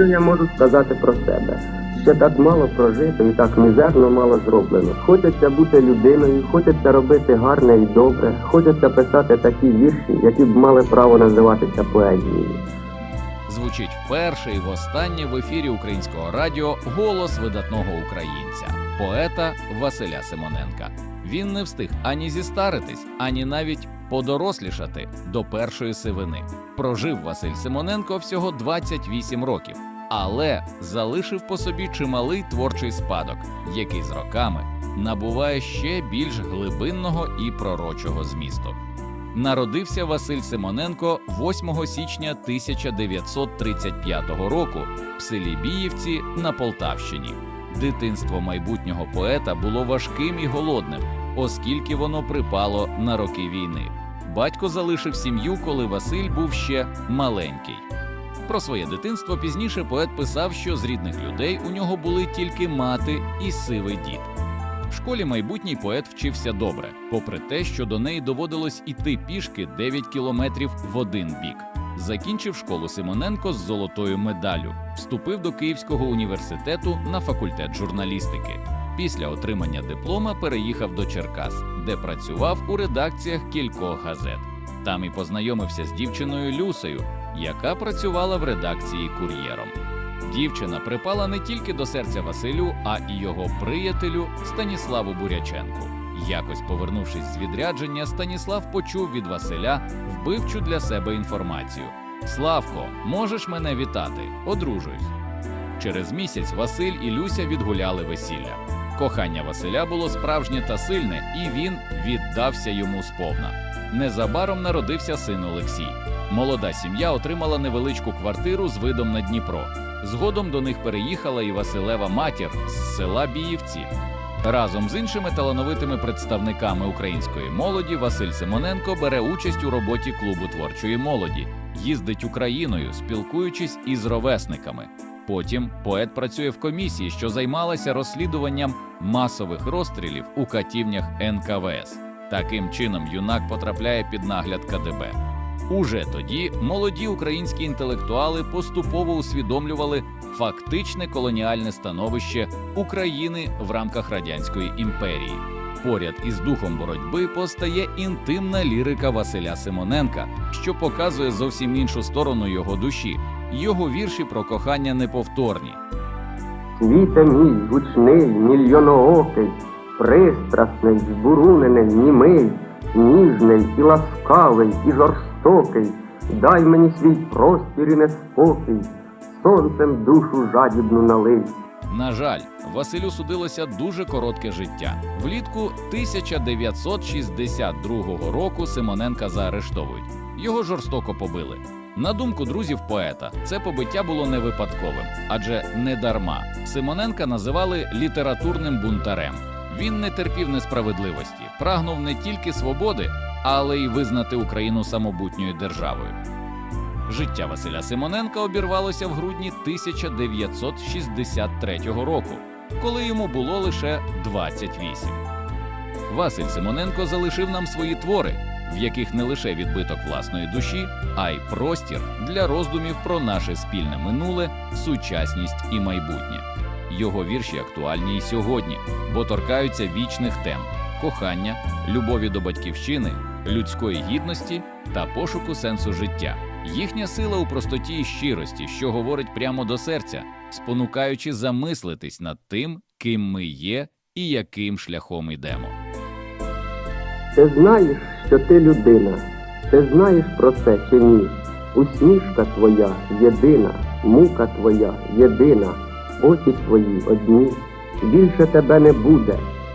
що я можу сказати про себе? Ще так мало прожито і так мізерно мало зроблено. Хочеться бути людиною, хочеться робити гарне і добре, хочеться писати такі вірші, які б мали право називатися поезією. Звучить вперше і востаннє в ефірі українського радіо голос видатного українця, поета Василя Симоненка. Він не встиг ані зістаритись, ані навіть подорослішати до першої сивини. Прожив Василь Симоненко всього 28 років, але залишив по собі чималий творчий спадок, який з роками набуває ще більш глибинного і пророчого змісту. Народився Василь Симоненко 8 січня 1935 року в селі Біївці на Полтавщині. Дитинство майбутнього поета було важким і голодним, оскільки воно припало на роки війни. Батько залишив сім'ю, коли Василь був ще маленький. Про своє дитинство пізніше поет писав, що з рідних людей у нього були тільки мати і сивий дід. В школі майбутній поет вчився добре, попри те, що до неї доводилось іти пішки 9 кілометрів в один бік. Закінчив школу Симоненко з золотою медаллю, вступив до Київського університету на факультет журналістики. Після отримання диплома переїхав до Черкас, де працював у редакціях кількох газет. Там і познайомився з дівчиною Люсею, яка працювала в редакції кур'єром. Дівчина припала не тільки до серця Василю, а і його приятелю Станіславу Буряченку. Якось повернувшись з відрядження, Станіслав почув від Василя вбивчу для себе інформацію: Славко, можеш мене вітати? Одружуюсь. Через місяць Василь і Люся відгуляли весілля. Кохання Василя було справжнє та сильне, і він віддався йому сповна. Незабаром народився син Олексій. Молода сім'я отримала невеличку квартиру з видом на Дніпро. Згодом до них переїхала і Василева матір з села Біївці. Разом з іншими талановитими представниками української молоді Василь Симоненко бере участь у роботі клубу творчої молоді, їздить Україною, спілкуючись із ровесниками. Потім поет працює в комісії, що займалася розслідуванням масових розстрілів у катівнях НКВС. Таким чином, юнак потрапляє під нагляд КДБ. Уже тоді молоді українські інтелектуали поступово усвідомлювали фактичне колоніальне становище України в рамках радянської імперії. Поряд із духом боротьби постає інтимна лірика Василя Симоненка, що показує зовсім іншу сторону його душі. Його вірші про кохання неповторні. Світе мій гучний, мільйоноокий, пристрасний, збурунений, німий, ніжний і ласкавий, і жорстокий, дай мені свій простір і неспокій, сонцем душу жадібну налий. На жаль, Василю судилося дуже коротке життя. Влітку 1962 року Симоненка заарештовують. Його жорстоко побили. На думку друзів поета, це побиття було не випадковим, адже не дарма Симоненка називали літературним бунтарем. Він не терпів несправедливості, прагнув не тільки свободи, але й визнати Україну самобутньою державою. Життя Василя Симоненка обірвалося в грудні 1963 року, коли йому було лише 28. Василь Симоненко залишив нам свої твори, в яких не лише відбиток власної душі, а й простір для роздумів про наше спільне минуле, сучасність і майбутнє. Його вірші актуальні і сьогодні, бо торкаються вічних тем кохання, любові до батьківщини, людської гідності та пошуку сенсу життя. Їхня сила у простоті і щирості, що говорить прямо до серця, спонукаючи замислитись над тим, ким ми є і яким шляхом йдемо. Ти знаєш, що ти людина, ти знаєш про це чи ні? Усмішка твоя єдина, мука твоя єдина, очі твої одні. Більше тебе не буде.